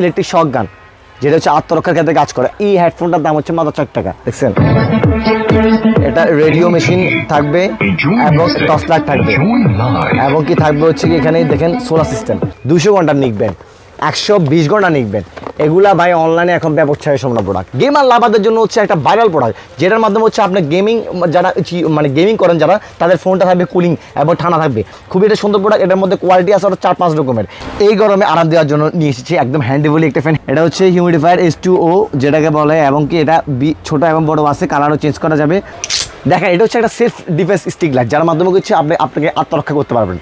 Electric shock গান যেটা হচ্ছে আত্মরক্ষার ক্ষেত্রে কাজ করে। এই হেডফোনটার দাম হচ্ছে মাত্র চার টাকা, দেখছেন? এটা রেডিও মেশিন থাকবে এবং টর্চ লাইট থাকবে। এবং কি থাকবে হচ্ছে কি এখানে দেখেন সোলার সিস্টেম দুশো ঘণ্টা নিকবেন একশো বিশ ঘণ্টা নিকবেন এগুলা ভাই অনলাইনে এখন ব্যাপক ছাড়ের সম্ভাবনা প্রোডাক্ট গেমার লাভাদের জন্য হচ্ছে একটা ভাইরাল প্রোডাক্ট যেটার মাধ্যমে হচ্ছে আপনার গেমিং যারা মানে গেমিং করেন যারা, তাদের ফোনটা থাকবে কুলিং এবং ঠান্ডা থাকবে। খুবই একটা সুন্দর প্রোডাক্ট এটার মধ্যে কোয়ালিটি আছে চার পাঁচ রকমের। এই গরমে আরাম দেওয়ার জন্য নিয়ে এসেছি একদম হ্যান্ডেবলি একটা ফ্যান এটা হচ্ছে হিউমিডিফায়ার এস টু ও যেটাকে বলে, এবং কি এটা বি, ছোট এবং বড় আছে কালারও চেঞ্জ করা যাবে। দেখেন, এটা হচ্ছে একটা সেলফ ডিফেন্স স্টিক লাইট যার মাধ্যমে হচ্ছে আপনি, আপনাকে আত্মরক্ষা করতে পারবেন।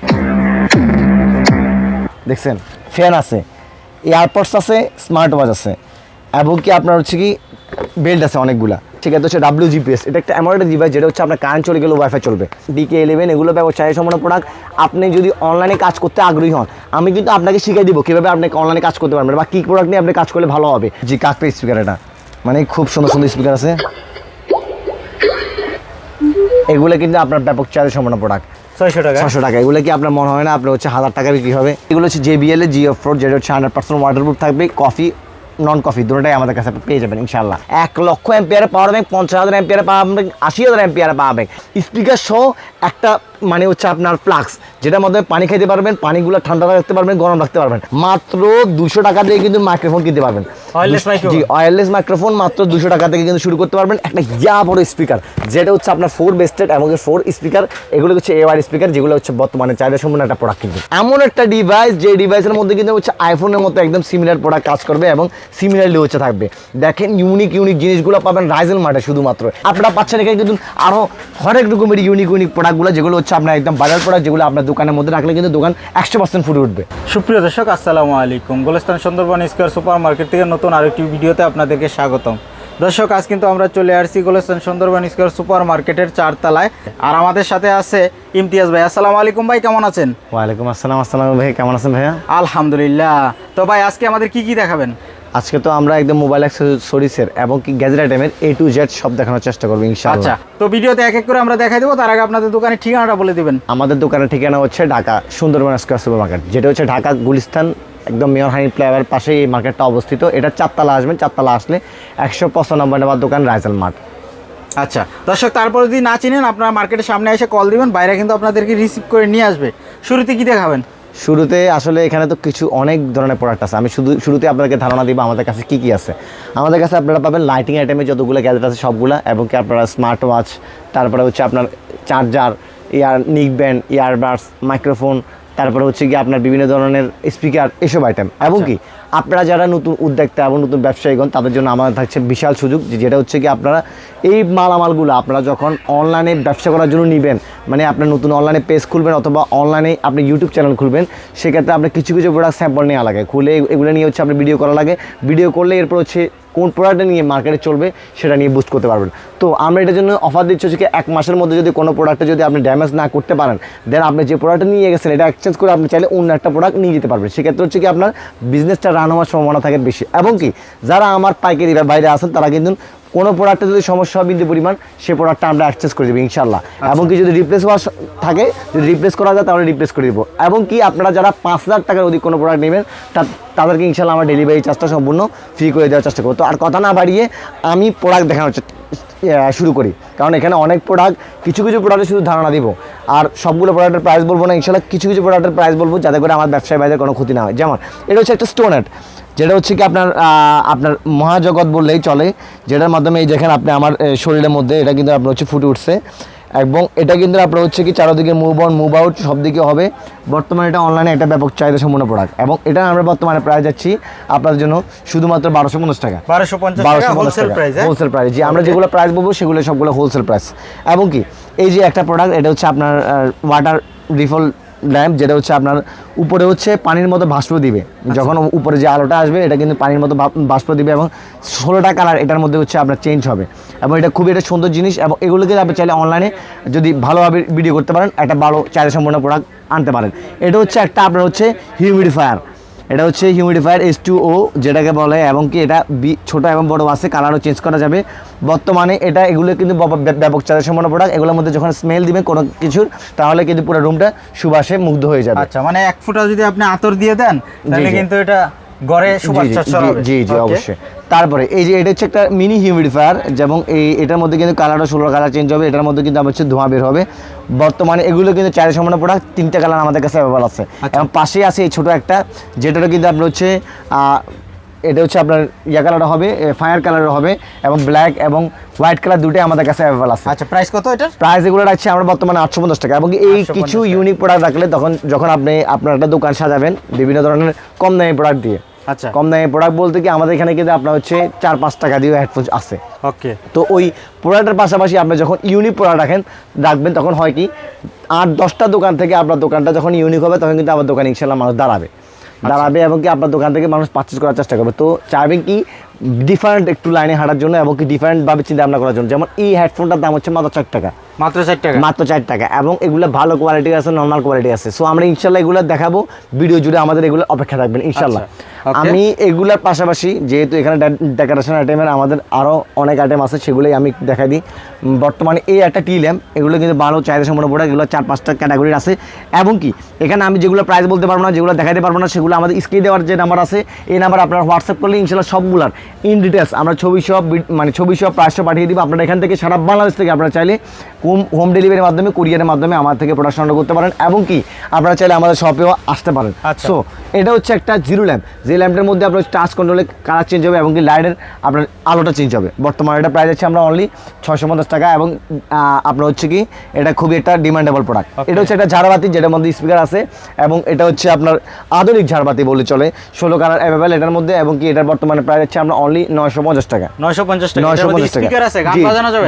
দেখছেন? ফ্যান আছে। এয়ারপডস আছে স্মার্ট ওয়াচ আছে, এবং কি আপনার হচ্ছে কি বেল্ট আছে অনেকগুলা। ঠিক আছে হচ্ছে ডাব্লিউ জিপিএস এটা একটা এমন একটা ডিভাইস যেটা হচ্ছে আপনার কারেন্ট চলে গেলে ওয়াইফাই চলবে। ডিকে ইলেভেন এগুলো ব্যবসায় সম্পূর্ণ প্রোডাক্ট আপনি যদি অনলাইনে কাজ করতে আগ্রহী হন, আমি কিন্তু আপনাকে শিখিয়ে দিব কীভাবে আপনি অনলাইনে কাজ করতে পারবেন বা কী প্রোডাক্ট নিয়ে আপনি কাজ করলে ভালো হবে। যে কাকটা স্পিকার এটা। মানে খুব সুন্দর সুন্দর স্পিকার আছে। এগুলো কিন্তু আপনার ব্যাপক চার্জের সম্পূর্ণ প্রোডাক্ট ছয়শো টাকা। ছশো টাকা। এগুলো কি আপনার মনে হয় না? আপনার হচ্ছে হাজার টাকা বিক্রি হবে? এগুলো হচ্ছে জেবিএল এর জিও ফোর যেটা হচ্ছে হান্ড্রেড পার্সেন্ট ওয়াটারপ্রুফ থাকবে। কফি নন কফি দুটোটাই আমাদের কাছে পেয়ে যাবেন ইনশাল্লাহ এক লক্ষ এম্পিয়ারে পাওয়ার ব্যাংক পঞ্চাশ হাজার এম্পিয়ারে পাওয়ার আশি হাজার এম্পিয়ারে পাওয়ার ব্যাংক স্পিকার সহ একটা মানে হচ্ছে আপনার ফ্লাক্স যেটার মাধ্যমে পানি খাইতে পারবেন পানিগুলো ঠান্ডা রাখতে পারবেন গরম রাখতে পারবেন। মাত্র দুশো টাকা দিয়ে কিন্তু মাইক্রোফোন কিনতে পারবেন। জি ওয়্যারলেস মাইক্রোফোন মাত্র দুশো টাকা থেকে কিন্তু শুরু করতে পারবেন। একটা ইয়া বড় স্পিকার যেটা হচ্ছে আপনার ফোর বেস্টেড এবং ফোর স্পিকার এগুলো হচ্ছে এওয়ার স্পিকার যেগুলো হচ্ছে বর্তমানে চাহিদা সম্পূর্ণ একটা প্রোডাক্ট কিন্তু। এমন একটা ডিভাইস যে ডিভাইসের মধ্যে কিন্তু হচ্ছে আইফোনের মতো একদম সিমিলার প্রোডাক্ট কাজ করবে এবং সিমিলারলি হচ্ছে থাকবে। দেখেন ইউনিক ইউনিক জিনিসগুলো পাবেন রাইজেল মার্টে শুধুমাত্র। আপনারা পাচ্ছেন এখানে কিন্তু আরও হরেক রকমের ইউনিক ইউনিক প্রোডাক্টগুলো যেগুলো হচ্ছে আপনার একদম বাজার প্রোডাক্ট যেগুলো আপনার দোকানের মধ্যে রাখলে কিন্তু দোকান একশো পার্সেন্ট ফুটে উঠবে। সুপ্রিয় দর্শক আসসালামু আলাইকুম। Gulistan Sundarban square super market থেকে নতুন আরেকটি ভিডিওতে আপনাদেরকে স্বাগতম। দর্শক আজ কিন্তু আমরা চলে আসছি গোলস্থান সুন্দরবন স্কোয়ার সুপার মার্কেটের চারতলায়। আর আমাদের সাথে আছে ইমতিয়াজ ভাই। আসসালামু আলাইকুম ভাই কেমন আছেন? ওয়ালাইকুম আসসালাম আসসালাম ভাই। কেমন আছেন ভাইয়া? আলহামদুলিল্লাহ। তো ভাই আজকে আমাদের কি কি দেখাবেন? আজকে তো আমরা একদম মোবাইল অ্যাক্সেসরিজের এবং কি গ্যাজেট আইটেমের এ টু জেড সব দেখানোর চেষ্টা করব আচ্ছা তো ভিডিওতে এক এক করে আমরা দেখাই দেবো তার আগে আপনাদের দোকানের ঠিকানাটা বলে দিবেন। আমাদের দোকানের ঠিকানা হচ্ছে Dhaka Sundarban square super market যেটা হচ্ছে ঢাকা গুলিস্তান একদম মেয়র হানি ফ্লাইওভার পাশে এই মার্কেটটা অবস্থিত। এটা চারতলা আসবেন চারতলা আসলে একশো পঁচানব্বই নম্বর দোকান রাইজাল মার্ট আচ্ছা দর্শক তারপর যদি না চিনেন আপনারা মার্কেটের সামনে এসে কল দিবেন বাইরে কিন্তু আপনাদেরকে রিসিভ করে নিয়ে আসবে। শুরুতে কি দেখাবেন? শুরুতে আসলে এখানে তো কিছু অনেক ধরনের প্রোডাক্ট আছে। আমি শুধু শুরুতে আপনাকে ধারণা দিব আমাদের কাছে কি কি আছে। আমাদের কাছে আপনারা পাবেন লাইটিং আইটেমে যতগুলো গ্যাজেট আছে সবগুলো, এবং কি আপনারা স্মার্ট ওয়াচ তারপরে হচ্ছে আপনার চার্জার ইয়ার নিক ব্যান্ড ইয়ারবাডস মাইক্রোফোন তারপরে হচ্ছে কি আপনার বিভিন্ন ধরনের স্পিকার এসব আইটেম এবং কি আপনারা যারা নতুন উদ্যোক্তা এবং নতুন ব্যবসায়ীগণ তাদের জন্য আমাদের থাকছে বিশাল সুযোগ যেটা হচ্ছে কি আপনারা এই মালামালগুলো আপনারা যখন অনলাইনে ব্যবসা করার জন্য নেবেন মানে আপনার নতুন অনলাইনে পেজ খুলবেন অথবা অনলাইনে আপনি ইউটিউব চ্যানেল খুলবেন সেক্ষেত্রে আপনার কিছু কিছু প্রোডাক্ট স্যাম্পল নেওয়া লাগে। খুলে এগুলো নিয়ে হচ্ছে আপনি ভিডিও করা লাগে। ভিডিও করলে এরপর হচ্ছে কোন প্রোডাক্টটা নিয়ে মার্কেটে চলবে সেটা নিয়ে বুস্ট করতে পারবেন। তো আমরা এটার জন্য অফার দিচ্ছি হচ্ছে এক মাসের মধ্যে যদি কোনো প্রোডাক্টে যদি আপনি ড্যামেজ না করতে পারেন দেন আপনি যে প্রোডাক্টটা নিয়ে গেছেন, এটা এক্সচেঞ্জ করে আপনি চাইলে অন্য একটা প্রোডাক্ট নিয়ে যেতে পারবেন। সেক্ষেত্রে হচ্ছে কি আপনার বিজনেসটা রান হওয়ার সম্ভাবনা থাকে বেশি। এবং কি, যারা আমার পাইকারি বাইরে আসেন তারা কিন্তু কোনো প্রোডাক্টে যদি সমস্যা হয় বিন্দু পরিমাণ সেই প্রোডাক্টটা আমরা এক্সচেঞ্জ করে দেবো ইনশাল্লাহ এবং কি যদি রিপ্লেস হওয়ার থাকে যদি রিপ্লেস করা যায় তাহলে রিপ্লেস করে দেবো। এবং কি আপনারা যারা পাঁচ হাজার টাকার অধিক কোনো প্রোডাক্ট নেবেন তা- তাদেরকে ইনশাল্লাহ আমার ডেলিভারি চার্জটা সম্পূর্ণ ফ্রি করে দেওয়ার চেষ্টা করব। তো আর কথা না বাড়িয়ে আমি প্রোডাক্ট দেখানোর শুরু করি। কারণ এখানে অনেক প্রোডাক্ট কিছু কিছু প্রোডাক্টের শুধু ধারণা দিব। আর সবগুলো প্রোডাক্টের প্রাইস বলব না ইনশাল্লাহ কিছু কিছু প্রোডাক্টের প্রাইস বলব যাতে করে আমার ব্যবসায় বাইরে কোনো ক্ষতি না হয়। যেমন এটা হচ্ছে একটা স্টোনেট যেটা হচ্ছে কি আপনার আপনার মহাজগৎ বললেই চলে যেটার মাধ্যমে এই দেখেন আপনি আমার শরীরের মধ্যে এটা কিন্তু আপনার হচ্ছে ফুটে উঠছে। এবং এটা কিন্তু আপনার হচ্ছে কি চারোদিকে মুভ অন মুভ আউট সব দিকে হবে। বর্তমানে এটা অনলাইনে একটা ব্যাপক চাহিদা সম্পূর্ণ প্রোডাক্ট এবং এটা আমরা বর্তমানে প্রায় যাচ্ছি আপনাদের জন্য শুধুমাত্র বারোশো পঞ্চাশ টাকা। বারোশো পঞ্চাশ হোলসেল প্রাইস হোলসেল প্রাইস যে আমরা যেগুলো প্রাইস বলব সেগুলো সবগুলো হোলসেল প্রাইস এবং কি এই যে একটা প্রোডাক্ট এটা হচ্ছে আপনার ওয়াটার রিফল ল্যাম্প যেটা হচ্ছে আপনার উপরে হচ্ছে পানির মতো বাষ্প দিবে। যখন উপরে যে আলোটা আসবে এটা কিন্তু পানির মতো বাষ্প দিবে এবং ষোলোটা কালার এটার মধ্যে হচ্ছে আপনার চেঞ্জ হবে। এবং এটা খুবই একটা সুন্দর জিনিস এবং এগুলোকে আপনি চাইলে অনলাইনে যদি ভালোভাবে ভিডিও করতে পারেন একটা ভালো চাহিদা সম্পূর্ণ প্রোডাক্ট আনতে পারেন। এটা হচ্ছে একটা আপনার হচ্ছে হিউমিডিফায়ার এটা হচ্ছে হিউমিডিফায়ার এস টু ও যেটাকে বলে এবং কি এটা বি- ছোটো এবং বড় আছে কালারও চেঞ্জ করা যাবে। বর্তমানে এটা এগুলো কিন্তু ব্যাপক- ব্যাপ- ব্যাপক চাহিদা সম্পন্ন প্রোডাক্ট এগুলোর মধ্যে যখন স্মেল দিবে কোনো কিছুর তাহলে কিন্তু পুরো রুমটা সুবাসে মুগ্ধ হয়ে যাবে। আচ্ছা মানে এক ফুটা যদি আপনি আতর দিয়ে দেন তাহলে কিন্তু এটা ঘরে জি, জি, অবশ্যই। তারপরে এই যে এটা হচ্ছে একটা মিনি হিউমিডিফায়ার যেমন এই এটার মধ্যে কিন্তু কালারটা ষোলো কালার চেঞ্জ হবে এটার মধ্যে কিন্তু আমার হচ্ছে ধোঁয়া বের হবে। বর্তমানে এগুলো কিন্তু চারের সম্পূর্ণ প্রোডাক্ট তিনটা কালার আমাদের কাছে অ্যাভেলেবল আছে। আচ্ছা। এবং পাশেই আছে এই ছোটো একটা যেটারও কিন্তু আপনার হচ্ছে আহ, এটা হচ্ছে আপনার ইয়া কালারও হবে ফায়ার কালারও হবে এবং ব্ল্যাক এবং হোয়াইট কালার দুটোই আমাদের কাছে অ্যাভেলেবল আছে। আচ্ছা প্রাইস কত এটা প্রাইস এগুলো রাখছি আমরা বর্তমানে আটশো পঞ্চাশ টাকা এবং এই কিছু ইউনিক প্রোডাক্ট রাখলে তখন যখন আপনি আপনার একটা দোকান সাজাবেন বিভিন্ন ধরনের কম দামি প্রোডাক্ট দিয়ে। আচ্ছা। কম দামি প্রোডাক্ট বলতে কি আমাদের এখানে কিন্তু আপনার হচ্ছে চার পাঁচ টাকা দিয়ে হেডফোন আছে। ওকে তো ওই প্রোডাক্টের পাশাপাশি আপনি যখন ইউনিক প্রোডাক্ট রাখেন রাখবেন তখন হয় কি আট দশটা দোকান থেকে আপনার দোকানটা যখন ইউনিক হবে তখন কিন্তু আমার দোকানে ইনশাল্লাহ মানুষ দাঁড়াবে। দাঁড়াবে এবং কি আপনার দোকান থেকে মানুষ পারচেস করার চেষ্টা করবে। তো চাইবেন কি ডিফারেন্ট একটু লাইনে হাঁটার জন্য এবং কি ডিফারেন্টভাবে চিন্তা ভাবনা করার জন্য। যেমন এই হেডফোনটার দাম হচ্ছে মাত্র চার টাকা। মাত্র চার টাকা? মাত্র চার টাকা। এবং এগুলো ভালো কোয়ালিটি আছে নর্মাল কোয়ালিটি আছে। সো আমরা ইনশাল্লাহ এগুলো দেখাবো। ভিডিও জুড়ে আমাদের এগুলো অপেক্ষা থাকবেন ইনশাল্লাহ। আচ্ছা, আমি এগুলোর পাশাপাশি যেহেতু এখানে ডেকোরেশন আইটেমের আমাদের আরও অনেক আইটেম আছে সেগুলোই আমি দেখাই দিই। বর্তমানে এই একটা টি ল্যাম্প এগুলো কিন্তু ভালো চাহিদা সম্পূর্ণ প্রোডাক্ট এগুলো চার পাঁচটা ক্যাটাগরির আছে। এবং কি এখানে আমি যেগুলো প্রাইস বলতে পারব না যেগুলো দেখাতে পারব না সেগুলো আমাদের স্ক্রিনে দেওয়ার যে নাম্বার আছে এই নাম্বার আপনারা হোয়াটসঅ্যাপ করলে ইনশাল্লাহ সবগুলার ইন ডিটেলস আমরা ছবি সব মানে ছবি সব প্রাইসটা পাঠিয়ে দিব। আপনারা এখান থেকে সারা বাংলাদেশ থেকে আপনারা চাইলে হোম হোম ডেলিভারির মাধ্যমে কুরিয়ারের মাধ্যমে আমার থেকে প্রোডাকশন অর্ডার করতে পারেন। এবং কি আপনারা চাইলে আমাদের শপেও আসতে পারেন। আচ্ছা। সো এটা হচ্ছে একটা জিরো ল্যাম্প যে ল্যাম্পের মধ্যে আপনার টাচ কন্ট্রোলে কালার চেঞ্জ হবে এবং কি লাইটের আপনার আলোটা চেঞ্জ হবে। বর্তমানে এটা প্রাইস আছে আমরা অনলি পঞ্চাশ টাকা এবং আপনার হচ্ছে কি এটা খুবই একটা ডিমান্ডেবল প্রোডাক্ট এটা হচ্ছে একটা ঝাড়বাতি যেটার মধ্যে স্পিকার আছে এবং এটা হচ্ছে আপনার আধুনিক ঝাড়বাতি বলে চলে। ষোলো কালার অ্যাভেলেবেল এটার মধ্যে এবং কি এটার বর্তমানে প্রাইস হচ্ছে আমরা অনলি নয়শো পঞ্চাশ টাকা। নয়শো পঞ্চাশ টাকা নয়শো পঞ্চাশ টাকা।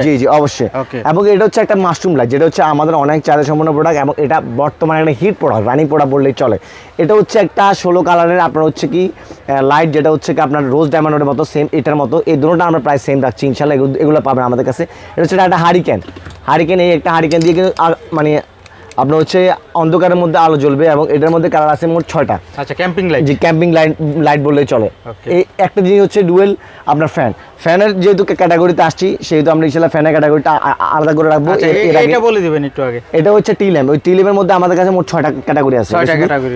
জি জি অবশ্যই। এবং এটা হচ্ছে একটা মাশরুম লাইট যেটা হচ্ছে আমাদের অনেক চাহিদা সম্পন্ন প্রোডাক্ট এবং এটা বর্তমানে একটা হিট প্রোডাক্ট রানিং প্রোডাক্ট বললেই চলে। এটা হচ্ছে একটা ষোলো কালারের আপনার হচ্ছে কি লাইট যেটা হচ্ছে কি আপনার রোজ ডায়মন্ডের মতো সেম এটার মতো এই দুটোটা আমরা প্রায় সেম রাখছি ইনশাল্লাহ এগুলো এগুলো পাবেন আমাদের কাছে। এটা হচ্ছে একটা হারিকেন হারিকেন এই একটা হারিকেন দিয়ে কিন্তু মানে আপনার হচ্ছে অন্ধকারের মধ্যে আলো জ্বলবে এবং এটার মধ্যে কালার আছে মোট ছয়টা। আচ্ছা ক্যাম্পিং লাইট যে ক্যাম্পিং লাইট লাইট বললেই চলে। এই একটা জিনিস হচ্ছে ডুয়েল আপনার ফ্যান ফ্যানের যেহেতু ক্যাটাগরিতে আসছি সেহেতু আমরা ইনশাল্লাহ ফ্যানের ক্যাটাগরিটা আলাদা করে রাখব। আচ্ছা এর- এ- এর আগে- এইটা বলে দিবেন একটু আগে। এটা হচ্ছে টি ল্যাম্প ওই টি ল্যাম্পের মধ্যে আমাদের কাছে মোট ছয়টা ক্যাটাগরি আছে।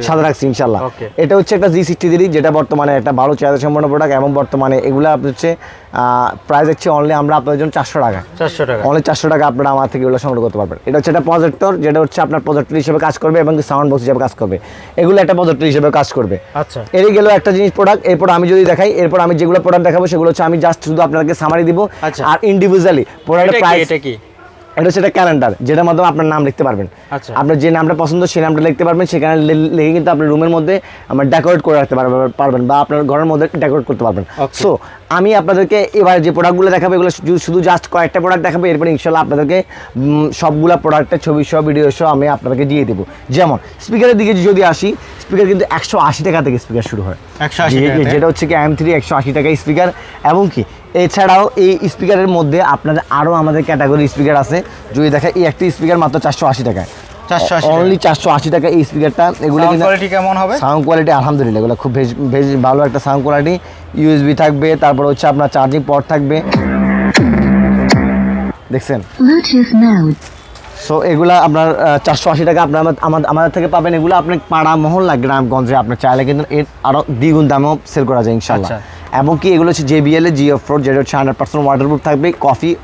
সাদা রাখছি ইনশাল্লাহ এটা হচ্ছে একটা জি সিক্সটি থ্রি যেটা বর্তমানে একটা ভালো চাহিদা সম্পন্ন প্রোডাক্ট এবং বর্তমানে এগুলো হচ্ছে প্রাইস হচ্ছে অনলি আমরা আপনাদের জন্য চারশো টাকা। চারশো টাকা। অনলি চারশো টাকা আপনারা আমার থেকে এগুলো সংগ্রহ করতে পারবেন। এটা হচ্ছে একটা প্রজেক্টর যেটা হচ্ছে আপনার প্রজেক্টর হিসেবে কাজ করবে এবং সাউন্ড বক্স হিসেবে কাজ করবে। এগুলো একটা প্রজেক্টর হিসেবে কাজ করবে। আচ্ছা। এরই গেল একটা জিনিস প্রোডাক্ট এরপর আমি যদি দেখাই এরপর আমি যেগুলো প্রোডাক্ট দেখাবো সেগুলো হচ্ছে আমি জাস্ট শুধু আপনাদেরকে সামারি দিব। আচ্ছা। আর ইন্ডিভিজুয়ালি প্রোডাক্টের প্রাইস এটা কি? এটা একটা ক্যালেন্ডার যেটার মাধ্যমে আপনার নাম লিখতে পারবেন। আচ্ছা। আপনার যে নামটা পছন্দ সেই নামটা লিখতে পারবেন। সেখানে লিখে কিন্তু আপনার রুমের মধ্যে আমরা ডেকোরেট করে রাখতে পারবেন বা আপনার ঘরের মধ্যে ডেকোরেট করতে পারবেন। সো আমি আপনাদেরকে এবার যে প্রোডাক্টগুলো দেখাবো এগুলো শুধু- জাস্ট কয়েকটা প্রোডাক্ট দেখাবো। এরপরে ইনশাল্লাহ আপনাদেরকে সবগুলা প্রোডাক্টের ছবি সহ ভিডিও সহ আমি আপনাদেরকে দিয়ে দেবো। যেমন স্পিকারের দিকে যদি আসি স্পিকার কিন্তু একশো আশি টাকা থেকে স্পিকার শুরু হয়। 180 যে- টাকা থেকে? যেটা হচ্ছে কি এম থ্রি একশো আশি টাকা স্পিকার এবং কি এছাড়াও এই স্পিকারের মধ্যে আপনাদের আরও আমাদের ক্যাটাগরি স্পিকার আছে। যদি দেখা এই একটি স্পিকার মাত্র চারশো আশি টাকায়। 480 টাকা। অনলি চারশো আশি টাকা এই স্পিকারটা। এগুলো কোয়ালিটি কেমন হবে? সাউন্ড কোয়ালিটি আলহামদুলিল্লাহ এগুলো খুব বেশ বেশ ভালো একটা সাউন্ড কোয়ালিটি ইউএসবি থাকবে তারপর হচ্ছে আপনার চার্জিং পট থাকবে। দেখছেন? সো এগুলা আপনার চারশো আশি টাকা আপনার আমা- আমা- আমাদের থেকে পাবেন। এগুলো আপনি পাড়া মহল্লা গ্রামগঞ্জে। আপনার চাইলে কিন্তু এর আরও দ্বিগুণ দামেও সেল করা যায় ইনশাল্লাহ আচ্ছা। এবং কি এগুলো হচ্ছে জেবিএল জিও ফ্রোড যেটা হচ্ছে হান্ড্রেড পার্সেন্ট ওয়াটারপ্রুফ থাকবে কফি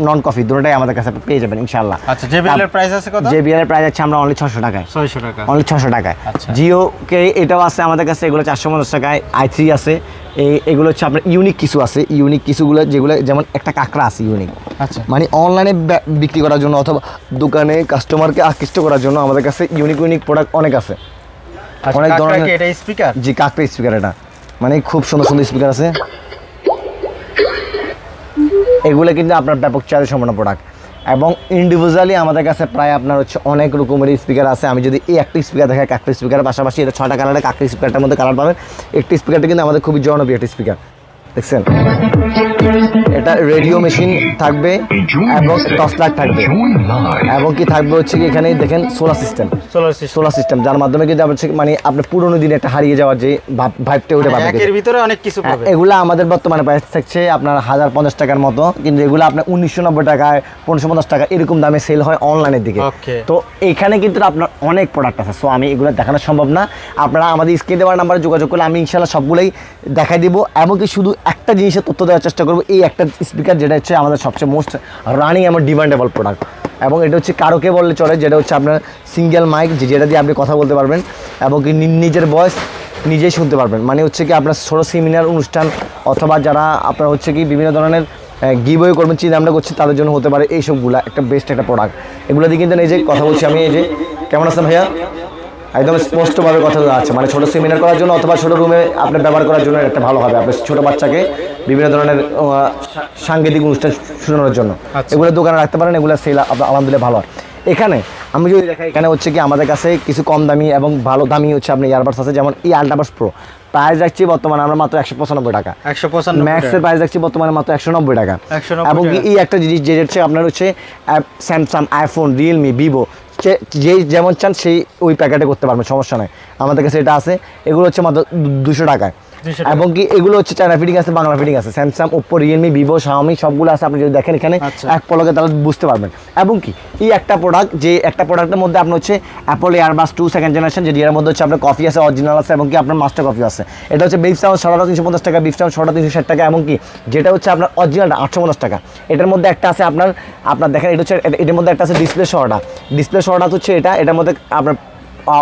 নন কফি দুটোটাই আমাদের কাছে আপনি পেয়ে যাবেন ইনশাল্লাহ আচ্ছা জেবিএল এর প্রাইস আছে কত? জেবিএল এর প্রাইস আছে আমরা অনলি ছশো টাকায়। ছয়শো টাকা। অনলি ছশো টাকায়। আচ্ছা। জিও কে এটাও আছে আমাদের কাছে এগুলো চারশো পঞ্চাশ টাকায়। আই থ্রি আছে। এই এগুলো হচ্ছে আপনার ইউনিক কিছু আছে। ইউনিক কিছুগুলো যেগুলো যেমন একটা কাঁকড়া আছে ইউনিক আচ্ছা। মানে অনলাইনে বিক্রি করার জন্য অথবা দোকানে কাস্টমারকে আকৃষ্ট করার জন্য আমাদের কাছে ইউনিক ইউনিক প্রোডাক্ট অনেক আছে। আচ্ছা অনেক ধরনের- এটা স্পিকার জি কাকড়া স্পিকার এটা। মানে খুব সুন্দর সুন্দর স্পিকার আছে। এগুলো কিন্তু আপনার ব্যাপক চার্জ সম্পন্ন প্রোডাক্ট এবং ইন্ডিভিজুয়ালি আমাদের কাছে প্রায় আপনার হচ্ছে অনেক রকমের স্পিকার আছে। আমি যদি এই একটি স্পিকার দেখাই কাকরি স্পিকারের পাশাপাশি এটা ছটা কালারের কাকরি স্পিকারটার মধ্যে কালার পাবেন। একটি স্পিকারটা কিন্তু আমাদের খুবই জনপ্রিয় একটি স্পিকার দেখছেন? এটা রেডিও মেশিন থাকবে এবং টর্চ লাইট থাকবে। এবং কি থাকবে হচ্ছে কি এখানে দেখেন solar system solar system solar system যার মাধ্যমে কিন্তু মানে আপনার পুরোনো দিনে একটা হারিয়ে যাওয়ার যে ভাইবটা ওটা পাবে। একের ভিতরে অনেক কিছু হ্যাঁ, পাবে। এগুলো আমাদের বর্তমানে প্রাইস থাকছে আপনার হাজার পঞ্চাশ টাকার মতো কিন্তু এগুলো আপনার উনিশশো নব্বই টাকায় পনেরোশো পঞ্চাশ টাকা এরকম দামে সেল হয় অনলাইনের দিকে। তো এখানে কিন্তু আপনার অনেক প্রোডাক্ট আছে। সো আমি এগুলো দেখানো সম্ভব না। আপনারা আমাদের স্ক্রিনে দেওয়ার নাম্বারে যোগাযোগ করলে আমি ইনশাল্লাহ সবগুলোই দেখাই দিব। এমনকি শুধু একটা জিনিসের তথ্য দেওয়ার চেষ্টা করব এই একটা স্পিকার যেটা হচ্ছে আমাদের সবচেয়ে মোস্ট রানিং এবং ডিমান্ডেবল প্রোডাক্ট এবং এটা হচ্ছে কারোকে বললে চলে, যেটা হচ্ছে আপনার সিঙ্গেল মাইক যেটা দিয়ে আপনি কথা বলতে পারবেন, এবং নিজের ভয়েস নিজেই শুনতে পারবেন। মানে হচ্ছে কি আপনার ছোটো সেমিনার অনুষ্ঠান, অথবা যারা আপনার হচ্ছে কি বিভিন্ন ধরনের গিবই করবেন চিন্তা আমরা করছি তাদের জন্য হতে পারে এইসবগুলা একটা বেস্ট একটা প্রোডাক্ট এগুলো দিয়ে কিন্তু এই যে কথা বলছি আমি, এই যে, কেমন আছেন ভাইয়া? একদম স্পষ্টভাবে কথা আছে। মানে ছোটো সেমিনার করার জন্য অথবা ছোটো রুমে আপনার ব্যবহার করার জন্য একটা ভালো হবে। আপনার ছোটো বাচ্চাকে বিভিন্ন ধরনের সাংগীতিক অনুষ্ঠান শোনানোর জন্য। আচ্ছা। এগুলো দোকানে রাখতে পারেন এগুলো সেল আলহামদুলিল্লাহ ভালো হয়। এখানে আমি যদি দেখাই এখানে হচ্ছে কি আমাদের কাছে কিছু কম দামি এবং ভালো দামি হচ্ছে আপনি ইয়ারবাডস আছে যেমন এই আল্ট্রাবাস প্রো প্রাইস রাখছি বর্তমানে আমরা মাত্র একশো পঁচানব্বই টাকা। একশো পঁচানব্বই ম্যাক্সের প্রাইস রাখছি বর্তমানে মাত্র একশো নব্বই টাকা। 190 এবং এই একটা জিনিস যে হচ্ছে আপনার হচ্ছে স্যামসাং আইফোন রিয়েলমি ভিভো যে যেমন চান সেই ওই প্যাকেটে করতে পারবেন, সমস্যা নয় আমাদের কাছে এটা আছে, এগুলো হচ্ছে মাত্র দুশো টাকায় 200 টাকা। এবং কি এগুলো হচ্ছে চায়না ফিটিং আছে বাংলা ফিটিং আছে Samsung Oppo Realme Vivo Xiaomi সবগুলো আছে আপনি যদি দেখেন এখানে আচ্ছা। এক পলকে তাহলে বুঝতে পারবেন। এবং কি এই একটা প্রোডাক্ট যে একটা প্রোডাক্টের মধ্যে আপনার হচ্ছে Apple AirPods two second generation যে এর মধ্যে হচ্ছে আপনার কফি আছে অরিজিনাল আছে এবং কি আপনার মাস্টার কফি আছে। এটা হচ্ছে বিফ সাউন্ড সাড়ে তিনশো পঞ্চাশ টাকা বিফ সাউন্ড সাড়ে তিনশো ষাট টাকা এবং কি যেটা হচ্ছে আপনার অরিজিনালটা আটশো পঞ্চাশ টাকা। এটার মধ্যে একটা আছে আপনার আপনার দেখেন এটা হচ্ছে এটার মধ্যে একটা আছে ডিসপ্লে সহটা ডিসপ্লে সহটা হচ্ছে এটা এটার মধ্যে আপনার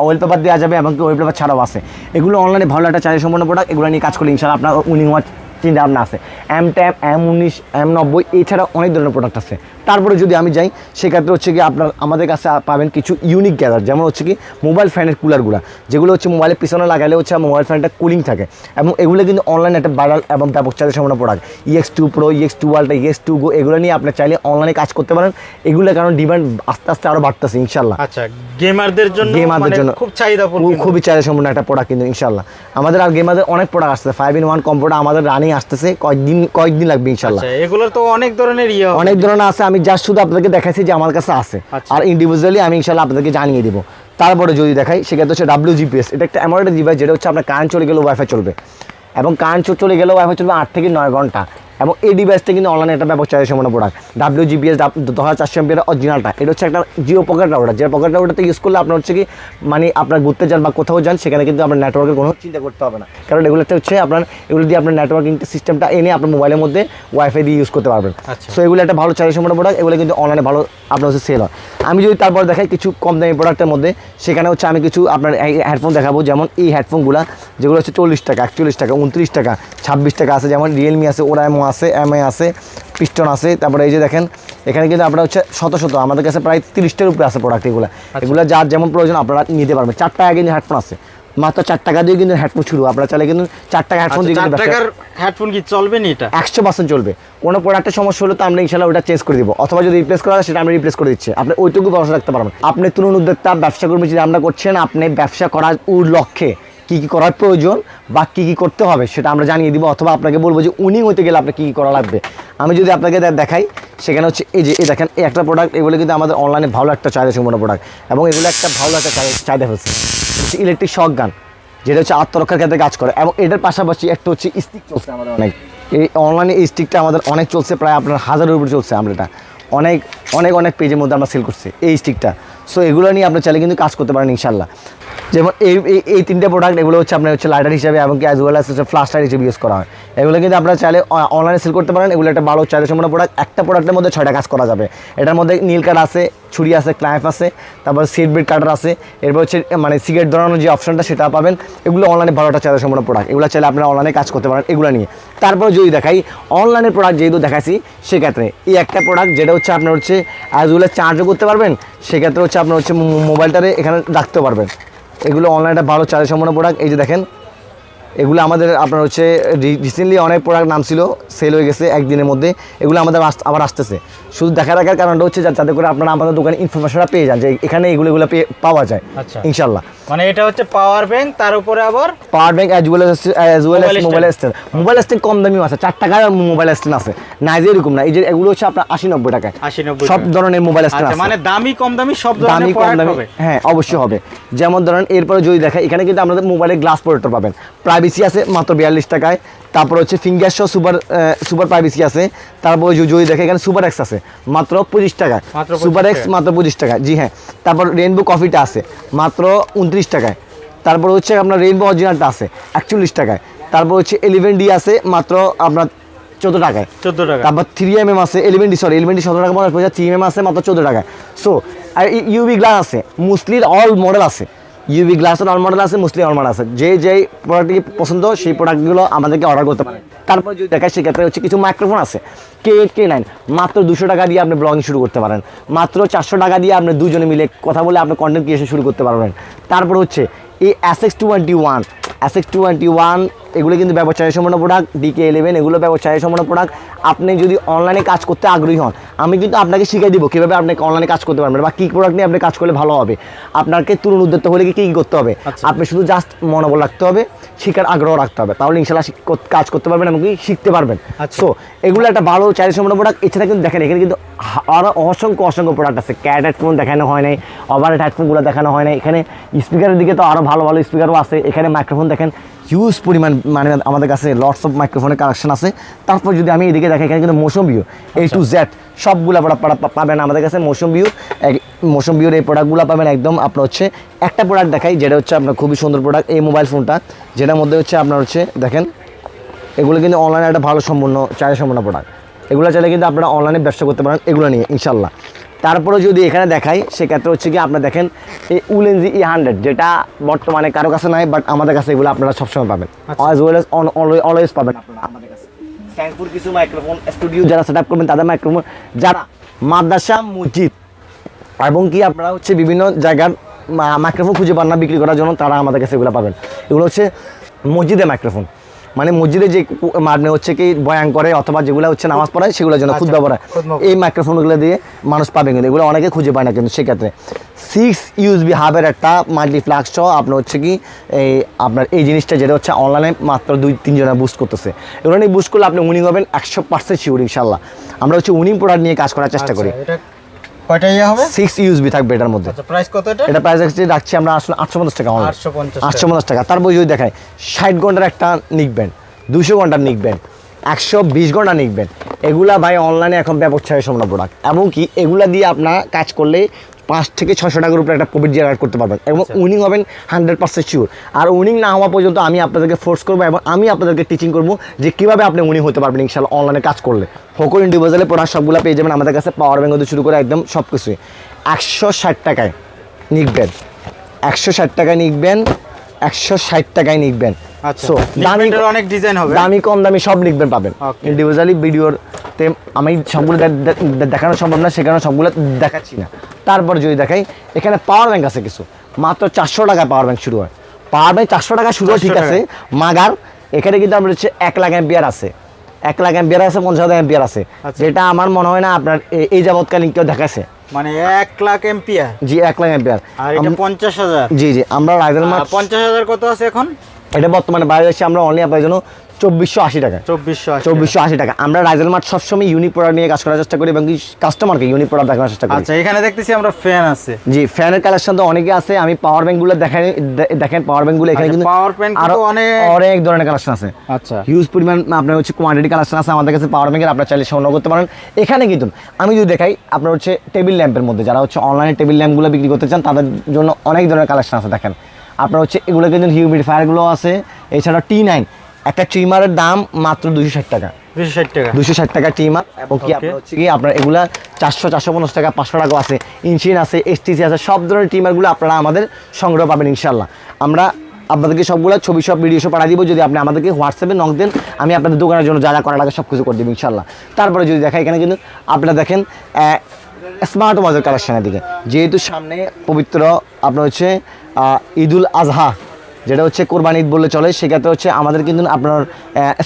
ওয়েল পেপার দেওয়া যাবে এবং ওয়েল পেপার ছাড়াও আছে। এগুলো অনলাইনে ভালো একটা চাহিদা সম্পন্ন প্রোডাক্ট এগুলো নিয়ে কাজ করলে ইনশাল্লাহ আপনার উইনিং হওয়ার চিন্তা ভাবনা আছে। এম ট্যাম এম উনিশ এম নব্বই এছাড়া অনেক ধরনের প্রোডাক্ট আছে। তারপরে যদি আমি যাই সেক্ষেত্রে হচ্ছে কি আপনার আমাদের কাছে পাবেন কিছু ইউনিক গ্যাদার যেমন হচ্ছে কি মোবাইল ফ্যানের কুলারগুলো যেগুলো হচ্ছে মোবাইলের পিছনে লাগালে হচ্ছে মোবাইল ফ্যানটা কুলিং থাকে। এবং এগুলো কিন্তু অনলাইনে একটা ভাইরাল এবং ব্যাপক চাহিদা সম্পন্ন product EX two pro EX two ultra EX two go এগুলো নিয়ে আপনি চাইলে অনলাইনে কাজ করতে পারেন। এগুলো কারণ ডিমান্ড আস্তে আস্তে আরও বাড়তেছে ইনশাল্লাহ আচ্ছা গেমারদের জন্য গেমারদের মানে জন্য খুব চাহিদা খুব- খুবই চাহিদা সম্পন্ন একটা প্রোডাক্ট কিন্তু ইনশাল্লাহ আমাদের আর গেমারদের অনেক প্রোডাক্ট আসছে ফাইভ ইন ওয়ান কম্পিউটার আমাদের রানিং আসতেছে কয়েকদিন কয়েকদিন লাগবে ইনশাল্লাহ আচ্ছা এগুলোর তো অনেক ধরনের ইয়ে অনেক ধরনের আছে আমি জাস্ট শুধু আপনাদেরকে দেখাইছি যে আমার কাছে আছে। আচ্ছা। আর ইন্ডিভিজুয়ালি আমি ইনশাল্লাহ আপনাদেরকে জানিয়ে দিব। তারপরে যদি দেখাই সেক্ষেত্রে হচ্ছে ডাব্লিউ জিপিএস এটা একটা এমন একটা ডিভাইস যেটা হচ্ছে আপনার কারেন্ট চলে গেলেও ওয়াইফাই চলবে। এবং কারেন্ট চলে গেলেও ওয়াইফাই চলবে আট থেকে নয় ঘণ্টা। এবং এই ডিভাইসটা কিন্তু অনলাইনে একটা ব্যাপক চাহিদা সম্পন্ন প্রোডাক্ট ডাব্লিউ জিপিএস দশ হাজার চারশো অরিজিনালটা এটা হচ্ছে একটা জিও পকেট রাউটার যে পকেট রাউটারতে ইউজ করলে আপনার হচ্ছে কি মানে আপনার ঘুরতে যান বা কোথাও যান সেখানে কিন্তু আপনার নেটওয়ার্কের কোনো চিন্তা করতে হবে না। কারণ এগুলোতে হচ্ছে আপনার এগুলো দিয়ে আপনার নেটওয়ার্কিং সিস্টেমটা এনে আপনার মোবাইলের মধ্যে ওয়াইফাই দিয়ে ইউজ করতে পারবেন। আচ্ছা। সো এগুলো একটা ভালো চাহিদা সম্পন্ন প্রোডাক্ট এগুলো কিন্তু অনলাইনে ভালো আপনার হচ্ছে সেল হয়। আমি যদি তারপর দেখাই কিছু কম দামি প্রোডাক্টের মধ্যে সেখানে হচ্ছে আমি কিছু আপনার হেডফোন দেখাবো। যেমন এই হেডফোনগুলো যেগুলো হচ্ছে চল্লিশ টাকা একচল্লিশ টাকা উনত্রিশ টাকা ছাব্বিশ টাকা আছে। যেমন রিয়েলমি আছে ওরাইমো আছে এমআই আছে পিস্টন আছে তারপরে এই যে দেখেন এখানে কিন্তু আপনারা হচ্ছে শত শত আমাদের কাছে প্রায় তিরিশটার উপরে আছে প্রোডাক্ট এগুলো। এগুলো যার যেমন প্রয়োজন আপনারা নিতে পারবেন। চার টাকা কিন্তু হেডফোন আছে। মাত্র চার টাকা দিয়ে কিন্তু হেডফোন শুরু। আপনারা চাইলে কিন্তু চার টাকা হেডফোন আচ্ছা, দিয়ে টাকার হেডফোন কি চলবে নি এটা? একশো পার্সেন্ট চলবে। কোনো প্রোডাক্টের সমস্যা হলে তো আমরা ইনশাল্লাহ ওটা চেঞ্জ করে দিব। অথবা যদি রিপ্লেস করা হয় সেটা আমরা রিপ্লেস করে দিচ্ছি। আপনি ওইটুকু ভরসা রাখতে পারবেন। আপনি তরুণ উদ্যোক্তা ব্যবসা কর্মী যদি আমরা করছেন আপনি ব্যবসা করার লক্ষ্যে কী কী করার প্রয়োজন বা কী কী করতে হবে সেটা আমরা জানিয়ে দিব অথবা আপনাকে বলব যে উনি হইতে গেলে আপনার কী কী করা লাগবে। আমি যদি আপনাকে দেখাই, সেখানে হচ্ছে এই যে, এই দেখেন, এই একটা প্রোডাক্ট এগুলো কিন্তু আমাদের অনলাইনে ভালো একটা চাহিদা সম্পন্ন প্রোডাক্ট এবং এগুলো একটা ভালো একটা চাহিদা- চাহিদা হচ্ছে। ইলেকট্রিক শক গান যেটা হচ্ছে আত্মরক্ষার ক্ষেত্রে কাজ করে এবং এটার পাশাপাশি একটা হচ্ছে স্টিক চলছে আমাদের অনেক। এই অনলাইনে এই স্টিকটা আমাদের অনেক চলছে, প্রায় আপনার হাজারের উপরে চলছে আমরা এটা। অনেক অনেক অনেক পেজের মধ্যে আমরা সেল করছি এই স্টিকটা সো এগুলো নিয়ে আপনার চাইলে কিন্তু কাজ করতে পারেন ইনশাল্লাহ যেমন এই, এই- তিনটে প্রোডাক্ট এগুলো হচ্ছে আপনার হচ্ছে লাইটার হিসাবে এবং অ্যাজ ওয়েল অ্যাজ হচ্ছে ফ্লাশ লাইট হিসেবে ইউজ করা হয়। এগুলো কিন্তু আপনারা চাইলে অনলাইনে সেল করতে পারেন। এগুলো একটা ভালো চাইলে সম্পূর্ণ প্রোডাক্ট একটা প্রোডাক্টের মধ্যে ছয়টা কাজ করা যাবে। এটার মধ্যে নীল কাঠ আছে, ছুরি আছে ক্লাইফ আছে, তারপর সিট বেড কাটার আছে। এরপর হচ্ছে মানে সিগারেট ধরানোর যে অপশনটা সেটা পাবেন। এগুলো অনলাইনে ভালো একটা চাহিদা সম্পূর্ণ প্রোডাক্ট এগুলো চাইলে আপনারা অনলাইনে কাজ করতে পারেন এগুলো নিয়ে। তারপর যদি দেখাই অনলাইনের প্রোডাক্ট যেহেতু দেখাচ্ছি সেক্ষেত্রে এই একটা প্রোডাক্ট যেটা হচ্ছে আপনার হচ্ছে অ্যাজ ওয়েল চার্জও করতে পারবেন। সেক্ষেত্রে হচ্ছে আপনার হচ্ছে মোবাইলটারে এখানে রাখতে পারবেন। এগুলো অনলাইনটা ভালো চার্জ সম্পন্ন প্রোডাক্ট এই যে দেখেন এগুলো আমাদের আপনার হচ্ছে রিসেন্টলি অনেক প্রোডাক্ট নাম ছিল সেল হয়ে গেছে একদিনের মধ্যে এগুলো আমাদের আবার আসতেছে। শুধু দেখা রাখার কারণটা হচ্ছে যাতে করে আপনারা আমাদের দোকানে ইনফরমেশনটা পেয়ে যান যে এখানে এগুলো এগুলো পাওয়া যায় আচ্ছা। ইনশাল্লাহ মানে এটা হচ্ছে পাওয়ার ব্যাংক তার উপরে আবার power bank as well as well as mobile stand mobile stand কম দামিও আছে চার টাকার মোবাইল স্ট্যান্ড আছে। না যে এরকম না এই যে এগুলো হচ্ছে আপনার আশি নব্বই টাকায়। আশি নব্বই সব ধরনের মোবাইল স্ট্যান্ড আচ্ছা আছে। মানে দামি কম দামি সব দামি কম দামি হ্যাঁ অবশ্যই হবে। যেমন ধরেন এরপরে যদি দেখা এখানে কিন্তু আপনাদের মোবাইলের গ্লাস প্রোটেক্টর পাবেন। প্রাইভেসি আছে মাত্র বিয়াল্লিশ টাকায়। তারপর হচ্ছে finger show super super privacy আছে। তারপর যদি দেখে এখানে সুপার এক্স আছে মাত্র পঁচিশ টাকায়। সুপার এক্স মাত্র পঁচিশ টাকা জি হ্যাঁ। তারপর রেনবো কফিটা আছে মাত্র উনত্রিশ টাকায়। তারপর হচ্ছে আপনার রেনবো অরিজিনালটা আছে একচল্লিশ টাকায়। তারপর হচ্ছে এলিভেন ডি আছে মাত্র আপনার চোদ্দ টাকায়। চোদ্দ টাকা তারপর থ্রি এম এম আছে eleven D sorry eleven D সতেরো টাকা পঞ্চাশ পয়সা থ্রি এম এম আছে মাত্র চোদ্দ টাকায়। সো আর ইউবি গ্লাস আছে মুসলির অল মডেল আছে। ইউবি গ্লাসের মডেল আছে মুসলিম মডেল আছে। যে যেই প্রোডাক্টটি পছন্দ, সেই প্রোডাক্টগুলো আমাদেরকে অর্ডার করতে পারেন তারপর যদি দেখায় সেক্ষেত্রে হচ্ছে কিছু মাইক্রোফোন আছে কে এইট কে নাইন মাত্র দুশো টাকা দিয়ে আপনি ব্লগিং শুরু করতে পারেন। মাত্র চারশো টাকা দিয়ে আপনি দুজনে মিলে কথা বলে আপনি কন্টেন্ট ক্রিয়েশন শুরু করতে পারবেন। তারপর হচ্ছে এই S X twenty one to twenty one এগুলো কিন্তু ব্যবসায় সম্পন্ন প্রোডাক্ট ডিকে ইলেভেন এগুলো ব্যবসায় সম্পন্ন প্রোডাক্ট আপনি যদি অনলাইনে কাজ করতে আগ্রহী হন আমি কিন্তু আপনাকে শিখিয়ে দিব কীভাবে আপনাকে অনলাইনে কাজ করতে পারবেন বা কী প্রোডাক্ট নিয়ে আপনি কাজ করলে ভালো হবে। আপনাকে তরুণ উদ্যোক্তা হলে কি কী করতে হবে? আচ্ছা। আপনি শুধু জাস্ট মনোবল রাখতে হবে। শেখার আগ্রহ রাখতে হবে। তাহলে ইনশাল্লাহ কাজ করতে পারবেন এমনকি শিখতে পারবেন। আচ্ছা। সো এগুলো একটা ভালো চাইলে সম্পন্ন প্রোডাক্ট এছাড়া কিন্তু দেখেন এখানে কিন্তু আরও অসংখ্য অসংখ্য প্রোডাক্ট আছে। ক্যাট হেডফোন দেখানো হয় নাই ওভার হেডফোনগুলো দেখানো হয় নাই। এখানে স্পিকারের দিকে তো আরও ভালো ভালো স্পিকারও আছে। এখানে মাইক্রোফোন দেখেন হিউজ পরিমাণ মানে আমাদের কাছে লটস অফ মাইক্রোফোনের কালেকশন আছে। তারপর যদি আমি এদিকে দেখি এখানে কিন্তু মৌসুম ভিউ এ টু জেড সবগুলো আপনারা পা- পা- পাবেন আমাদের কাছে মৌসুম ভিউ মৌসুম ভিউর এই প্রোডাক্টগুলো পাবেন একদম আপনার হচ্ছে একটা প্রোডাক্ট দেখাই যেটা হচ্ছে আপনার খুবই সুন্দর প্রোডাক্ট এই মোবাইল ফোনটা যেটার মধ্যে হচ্ছে আপনার হচ্ছে দেখেন এগুলো কিন্তু অনলাইনে একটা ভালো সম্পূর্ণ চাহিদা সম্পূর্ণ প্রোডাক্ট এগুলো চাইলে কিন্তু আপনারা অনলাইনে ব্যবসা করতে পারেন এগুলো নিয়ে ইনশাল্লাহ তারপরে যদি এখানে দেখাই সেক্ষেত্রে হচ্ছে কি আপনারা দেখেন এই উলেনজি ই হান্ড্রেড যেটা বর্তমানে কারও কাছে নাই বাট আমাদের কাছে এগুলো আপনারা সবসময় পাবেন। অ্যাজ ওয়েল এস অলওয়েজ পাবেন। আপনারা আমাদের কাছে স্যাংপুর কিছু মাইক্রোফোন স্টুডিও যারা সেট আপ করবেন, তাদের মাইক্রোফোন যারা মাদ্রাসা, মসজিদ, এবং কি আপনারা হচ্ছে বিভিন্ন জায়গার মাইক্রোফোন খুঁজে পান না বিক্রি করার জন্য, তারা আমাদের কাছে এগুলো পাবেন। এগুলো হচ্ছে মসজিদে মাইক্রোফোন মানে মসজিদে যে মানে হচ্ছে কি বয়ান করে অথবা যেগুলো হচ্ছে নামাজ পড়ায় সেগুলোর জন্য খুদ ব্যবহার এই মাইক্রোফোনগুলো দিয়ে মানুষ পাবে কিন্তু এগুলো অনেকে খুঁজে পায় না কিন্তু সেক্ষেত্রে। সিক্স ইউএসবি হাবের একটা মাল্টি ফ্লাক্স সহ আপনার হচ্ছে কি এই আপনার এই জিনিসটা যেটা হচ্ছে অনলাইনে মাত্র দুই তিনজনে বুস্ট করতেছে। এগুলো নিয়ে বুস্ট করলে আপনি উইনিং হবেন একশো পার্সেন্ট শিওর ইনশাল্লাহ। আমরা হচ্ছে উইনিং প্রোডাক্ট নিয়ে কাজ করার চেষ্টা করি। আচ্ছা, এটা কয়টা ইয়া হবে? ইউএসবি থাকবে এটার মধ্যে। আচ্ছা প্রাইস কত এটা? এটা প্রাইস আছে রাখছি আমরা আসলে আটশো পঞ্চাশ টাকা অনলাইন 850। আটশো পঞ্চাশ টাকা। তারপর যদি দেখায় ষাট ঘণ্টার একটা নিকবেন দুশো ঘণ্টার নিকবেন একশো বিশ ঘণ্টা নিকবেন এগুলা ভাই অনলাইনে এখন ব্যবসায় সম্ভব প্রোডাক্ট এবং কি এগুলা দিয়ে আপনার কাজ করলে পাঁচ থেকে ছশো টাকার উপরে একটা প্রফিট জেনারেট করতে পারবেন এবং আচ্ছা। উইনিং হবেন হান্ড্রেড পার্সেন্ট শিওর আর উইনিং না হওয়া পর্যন্ত আমি আপনাদেরকে ফোর্স করব এবং আমি আপনাদেরকে টিচিং করব যে কীভাবে আপনি উইনিং হতে পারবেন ইনশাল্লাহ অনলাইনে কাজ করলে। হোকো ইন্ডিভিজুয়ালের প্রোডাক্ট সবগুলো পেয়ে যাবেন। আমাদের কাছে পাওয়ার ব্যাঙ্ক হতে শুরু করে একদম সব কিছুই একশো ষাট টাকায় নিকবেন। একশো ষাট টাকায় নিকবেন। একশো ষাট টাকায় নিকবেন। আচ্ছা। দামি অনেক ডিজাইন হবে। দামি কম দামি সব নিকবেন পাবেন। ইন্ডিভিজুয়ালি ভিডিওর তে আমি সবগুলো দে- দে- দে- দেখানো সম্ভব না সেখানে সবগুলো দেখাচ্ছি না। তারপর যদি দেখাই এখানে পাওয়ার ব্যাংক আছে কিছু। মাত্র চারশো টাকায় পাওয়ার ব্যাংক শুরু হয়। পাওয়ার ব্যাংক চারশো টাকা শুরু হয় ঠিক আছে। মাগার এখানে কিন্তু আপনার হচ্ছে এক লাখ অ্যাম্পিয়ার আছে। এক লাখ অ্যাম্পিয়ার আছে পঞ্চাশ হাজার অ্যাম্পিয়ার আছে। আচ্ছা। যেটা আমার মনে হয় না আপনার এই যাবৎকালীন কেউ দেখাচ্ছে মানে এক লাখ এম্পিয়ার জি এক লাখ এম্পিয়ার আর এটা পঞ্চাশ হাজার? জি জি আমরা রাইজেল মার্ট পঞ্চাশ হাজার কত আছে এখন? এটা বর্তমানে বাইরে এসে আমরা অনলি আপনার জন্য চব্বিশশো আশি টাকা চব্বিশশো চব্বিশশো আশি টাকা। আমরা রাইজেল মার্ট সবসময় ইউনিক প্রোডাক্ট নিয়ে কাজ করার চেষ্টা করি এবং কাস্টমারকে ইউনিক প্রোডাক্ট দেখানোর চেষ্টা করি। আচ্ছা এখানে দেখতেছি আমরা ফ্যান আছে। জি ফ্যানের কালেকশন তো অনেকে আছে আমি পাওয়ার ব্যাঙ্কগুলো দেখেন দেখেন পাওয়ার ব্যাঙ্কগুলো এখানে আচ্ছা, কিন্তু পাওয়ার কিন্তু আরও অনেক- অনেক ধরনের কালেকশন আছে। আচ্ছা। হিউজ পরিমাণ আপনার হচ্ছে কোয়ান্টিটি কালেকশন আছে আমাদের কাছে পাওয়ার ব্যাঙ্কের আপনার চাইলে সংগ্রহ করতে পারেন। এখানে কিন্তু আমি যদি দেখাই আপনার হচ্ছে টেবিল ল্যাম্পের মধ্যে যারা হচ্ছে অনলাইনে টেবিল ল্যাম্পগুলো বিক্রি করতে চান তাদের জন্য অনেক ধরনের কালেকশন আছে দেখেন। আপনার হচ্ছে এগুলো কিন্তু হিউমিডিফায়ারগুলো আছে। এছাড়া টি নাইন একটা ট্রিমারের দাম মাত্র দুশো ষাট টাকা। দুশো ষাট টাকা। দুশো ষাট টাকা টিমার এবং কি আপনার হচ্ছে কি আপনার এগুলা চারশো চারশো পঞ্চাশ টাকা পাঁচশো টাকা আছে। ইনশিন আছে এসটিসি আছে সব ধরনের টিমারগুলো আপনারা আমাদের সংগ্রহ পাবেন ইনশাল্লাহ আমরা আপনাদেরকে সবগুলো ছবি সব ভিডিও সব পাঠিয়ে দিব যদি আপনি আমাদেরকে হোয়াটসঅ্যাপে নক দেন আমি আপনাদের দোকানের জন্য যা যা করা লাগে সব কিছু করে দেবো ইনশাল্লাহ তারপরে যদি দেখা এখানে কিন্তু আপনারা দেখেন স্মার্ট ওয়াচের কালেকশনের দিকে। যেহেতু সামনে পবিত্র আপনার হচ্ছে ঈদুল আজহা, যেটা হচ্ছে কোরবানি ঈদ বললে চলে, সেক্ষেত্রে হচ্ছে আমাদের কিন্তু আপনার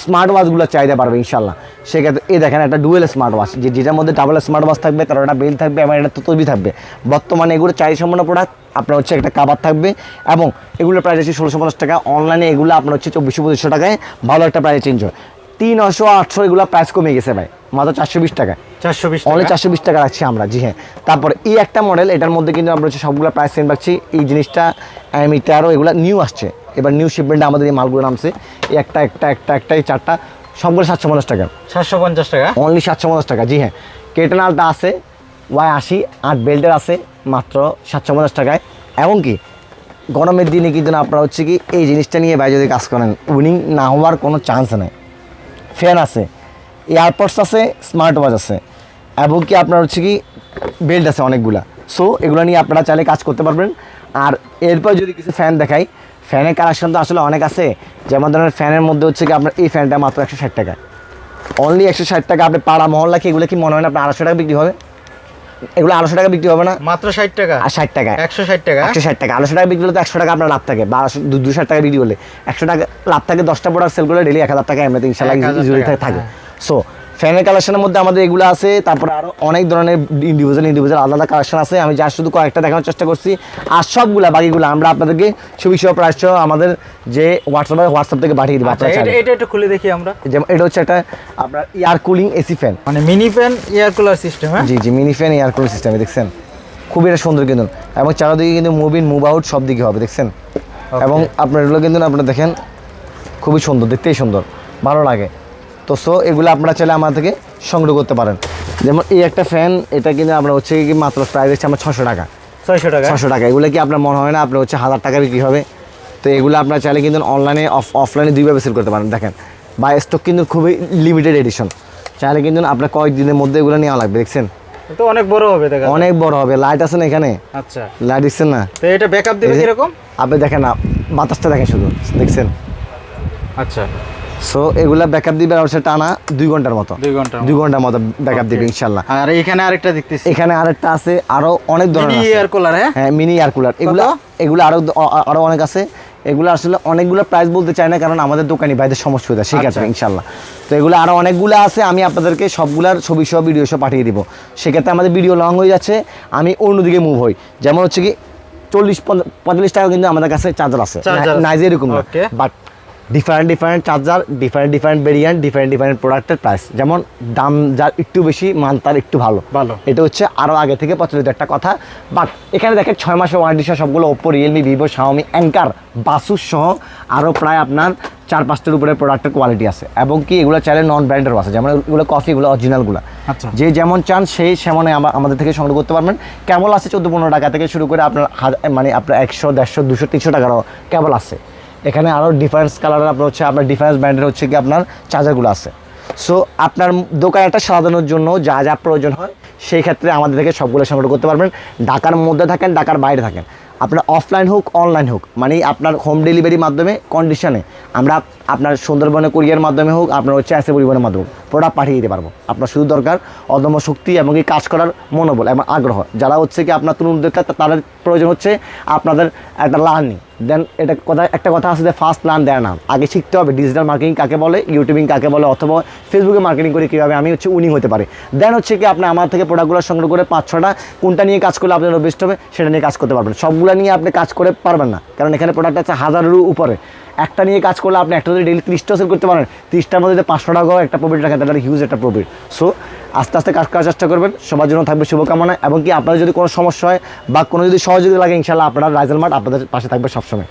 স্মার্ট ওয়াচগুলো চাহিদা পারবে ইনশাল্লাহ সেক্ষেত্রে, এই দেখেন একটা ডুয়েল স্মার্ট ওয়াচ যে যেটার মধ্যে ডাবল স্মার্ট ওয়াচ থাকবে, তার একটা বেল থাকবে, এবং একটা তৈরি থাকবে। বর্তমানে এগুলো চাহিদা সম্পন্ন প্রোডাক্ট আপনার হচ্ছে একটা কাবার থাকবে, এবং এগুলো প্রাইস হচ্ছে ষোলোশো পঞ্চাশ টাকা। অনলাইনে এগুলো আপনার হচ্ছে চব্বিশশো পঁচিশশো টাকায় ভালো একটা প্রাইস চেঞ্জ হয়। তিনশো আটশো এগুলো প্রাইস কমে গেছে ভাই। মাত্র চারশো বিশ টাকা চারশো বিশ অনলি চারশো বিশ টাকা রাখছি আমরা জি হ্যাঁ। তারপর এই একটা মডেল এটার মধ্যে কিন্তু আমরা হচ্ছে সবগুলো প্রাইস সেম রাখছি। এই জিনিসটা মিটারও এগুলো নিউ আসছে। এবার নিউ শিপমেন্টে আমাদের এই মালগুলো নামছে। এই একটা একটা একটা একটা এই চারটা সবগুলো সাতশো পঞ্চাশ টাকা। সাতশো পঞ্চাশ টাকা? অনলি সাতশো পঞ্চাশ টাকা জি হ্যাঁ। কেটেনালটা আছে ওয়াই আশি আট বেল্টের আছে মাত্র সাতশো পঞ্চাশ টাকায়। এমনকি গরমের দিনে কিন্তু আপনারা হচ্ছে কি এই জিনিসটা নিয়ে ভাই যদি কাজ করেন উইনিং না হওয়ার কোনো চান্স নেই। ফ্যান আছে এয়ারপডস আছে স্মার্ট ওয়াচ আছে, এবং কি আপনার হচ্ছে কি বেল্ট আছে অনেকগুলা। সো এগুলো নিয়ে আপনারা চাইলে কাজ করতে পারবেন। আর এরপর যদি কিছু ফ্যান দেখাই ফ্যানের কালেকশন তো আসলে অনেক আছে। যেমন ধরেন ফ্যানের মধ্যে হচ্ছে কি আপনার এই ফ্যানটা মাত্র একশো ষাট টাকা। অনলি একশো ষাট টাকা আপনি পাড়া মহল্লা কি এগুলো কি মনে হয় না আপনার আড়াইশো টাকা বিক্রি হবে? এগুলো আড়াইশো টাকা বিক্রি হবে না। মাত্র ষাট টাকা? আর ষাট টাকা। একশো ষাট টাকা? একশো ষাট টাকা। আড়াইশো টাকা বিক্রি হলে তো একশো টাকা আপনার লাভ থাকে। বারোশো দুশো ষাট টাকা বিক্রি করলে একশো টাকা লাভ থাকে দশটা প্রোডাক্ট সেল করলে ডেলি এক হাজার টাকা এমনিতে ইনশাল্লাহ 1000 ইজিলি টাকা, থাকে। সো ফ্যানের কালেকশনের মধ্যে আমাদের এগুলো আছে তারপরে আরও অনেক ধরনের ইন্ডিভিজুয়াল ইন্ডিভিজুয়াল আলাদা কালেকশন আছে। আমি যা শুধু কয়েকটা দেখানোর চেষ্টা করছি। আর সবগুলা বাকিগুলো আমরা আপনাদেরকে ছবি প্রাইস সহ আমাদের যে হোয়াটসঅ্যাপে হোয়াটসঅ্যাপ থেকে পাঠিয়ে দেবো আচ্ছা এটা- একটু খুলে দেখি আমরা। যেমন এটা হচ্ছে একটা আপনার এয়ার কুলিং এসি ফ্যান মানে mini fan air cooler system হ্যাঁ? জি জি মিনি ফ্যান এয়ার কুলিং সিস্টেমে দেখছেন? খুবই এটা সুন্দর কিন্তু। এবং চারদিকে কিন্তু মুভ ইন মুভ আউট সব দিকে হবে দেখছেন? এবং আপনার এগুলো কিন্তু আপনারা দেখেন খুবই সুন্দর দেখতেই সুন্দর ভালো লাগে। তো সো এগুলো আপনারা চাইলে আমার থেকে সংগ্রহ করতে পারেন। যেমন এই একটা ফ্যান এটা কিন্তু আপনার হচ্ছে কি মাত্র প্রাইস হচ্ছে আমার ছশো টাকা। ছয়শো টাকা? ছশো টাকা। এগুলো কি আপনার মনে হয় না? আপনার হচ্ছে হাজার টাকা বিক্রি হবে। তো এগুলো আপনার চাইলে কিন্তু অনলাইনে অফ অফলাইনে দুইভাবে সেল করতে পারেন। দেখেন বা স্টক কিন্তু খুবই লিমিটেড এডিশন চাইলে কিন্তু আপনার কয়েকদিনের মধ্যে এগুলো নেওয়া লাগবে দেখছেন? তো অনেক বড় হবে দেখা যায়। অনেক বড় হবে। লাইট আছে না এখানে? আচ্ছা। লাইট দিচ্ছেন না? তো এটা ব্যাকআপ দেবে কীরকম? আপনি দেখেন না বাতাসটা দেখেন শুধু দেখছেন? আচ্ছা। সো এগুলা ব্যাকআপ দিবে আর হচ্ছে টানা দুই ঘণ্টার মতো। দুই ঘণ্টা দুই ঘণ্টার মতো ব্যাকআপ দিবে ইনশাল্লাহ। আর এখানে আরেকটা দেখতেছি। এখানে আরেকটা আছে আরও অনেক ধরনের মিনি এয়ার কুলার হ্যাঁ? হ্যাঁ মিনি এয়ার কুলার এগুলো এগুলো আরও আরও অনেক আছে। এগুলো আসলে অনেকগুলো প্রাইস বলতে চাই না কারণ আমাদের দোকানি ভাইদের সমস্যা হয়ে যায় আচ্ছা। সেক্ষেত্রে ইনশাল্লাহ। তো এগুলো আরও অনেকগুলো আছে আমি আপনাদেরকে সবগুলার ছবি সহ ভিডিও সহ পাঠিয়ে দিব। সেক্ষেত্রে আমাদের ভিডিও লং হয়ে যাচ্ছে আমি অন্যদিকে মুভ হই। যেমন হচ্ছে কি চল্লিশ পঁয়তাল্লিশ টাকা কিন্তু আমাদের কাছে চার্জার আছে। নাইজে এরকম but different different charger different different variant different different প্রোডাক্টের প্রাইস যেমন দাম যার একটু বেশি মান তার একটু ভালো। ভালো। এটা হচ্ছে আরও আগে থেকে প্রচলিত একটা কথা। বাট এখানে দেখেন ছয় মাসের ওয়ারেন্টি সহ সবগুলো Oppo Realme Vivo Xiaomi Anker Baseus সহ আরও প্রায় আপনার চার পাঁচটার উপরে প্রোডাক্টের কোয়ালিটি আছে। এবং কি এগুলো চাইলে নন ব্র্যান্ডেরও আছে। যেমন এগুলো কফি এগুলো অরিজিনালগুলো আচ্ছা। যে যেমন চান সেই সেমনে আমা- আমাদের থেকে সংগ্রহ করতে পারবেন। কেবল আছে চোদ্দ পনেরো টাকা থেকে শুরু করে আপনার হাজার- মানে আপনার একশো দেড়শো দুশো তিনশো টাকারও কেবল আছে। এখানে আরও ডিফারেন্স কালারের আপনার হচ্ছে, আপনার ডিফারেন্স ব্র্যান্ডের হচ্ছে কি আপনার চার্জারগুলো আছে। সো আপনার দোকানটা সাজানোর জন্য যা যা প্রয়োজন হয়, সেই ক্ষেত্রে আমাদের থেকে সবগুলো সংগ্রহ করতে পারবেন। ঢাকার মধ্যে থাকেন, ঢাকার বাইরে থাকেন। আপনার অফলাইন হোক অনলাইন হোক মানে আপনার হোম ডেলিভারির মাধ্যমে কন্ডিশনে আমরা আপনার সুন্দরবনে কুরিয়ার মাধ্যমে হোক, আপনার হচ্ছে এসে পরিবহনের মাধ্যমে প্রোডাক্ট পাঠিয়ে দিতে পারব। আপনার শুধু দরকার অদম্য শক্তি এবং এই কাজ করার মনোবল এবং আগ্রহ। যারা হচ্ছে কি আপনার তরুণ উদ্যোক্তা তাদের প্রয়োজন হচ্ছে আপনাদের একটা লার্নিং দেন এটা কথা, একটা কথা আছে যে ফার্স্ট প্ল্যান দেয় না। আগে শিখতে হবে ডিজিটাল মার্কেটিং কাকে বলে ইউটিউবিং কাকে বলে, অথবা ফেসবুকে মার্কেটিং করে কীভাবে আমি হচ্ছে উনি হতে পারি। দেন হচ্ছে কি, আপনি আমার থেকে প্রোডাক্টগুলো সংগ্রহ করে পাঁচ, ছটা, কোনটা নিয়ে কাজ করলে আপনার বেস্ট হবে, সেটা নিয়ে কাজ করতে পারবেন সবগুলো নিয়ে আপনি কাজ করে পারবেন না। কারণ এখানে প্রোডাক্ট আছে হাজারেরও উপরে। একটা নিয়ে কাজ করলে আপনি একটা যদি ডেলি তিরিশটা সেল করতে পারেন, তিরিশটার মধ্যে যদি পাঁচশো টাকাও একটা প্রফিট রাখেন, তাহলে হিউজ একটা প্রফিট সো আস্তে আস্তে কাজ করার চেষ্টা করবেন। সবার জন্য থাকবে শুভকামনা, এবং কি আপনাদের যদি কোনো সমস্যা হয় বা কোনো যদি সহযোগিতা লাগে ইনশাল্লাহ আপনারা রাইজেল মাঠ আপনাদের পাশে থাকবে সবসময়।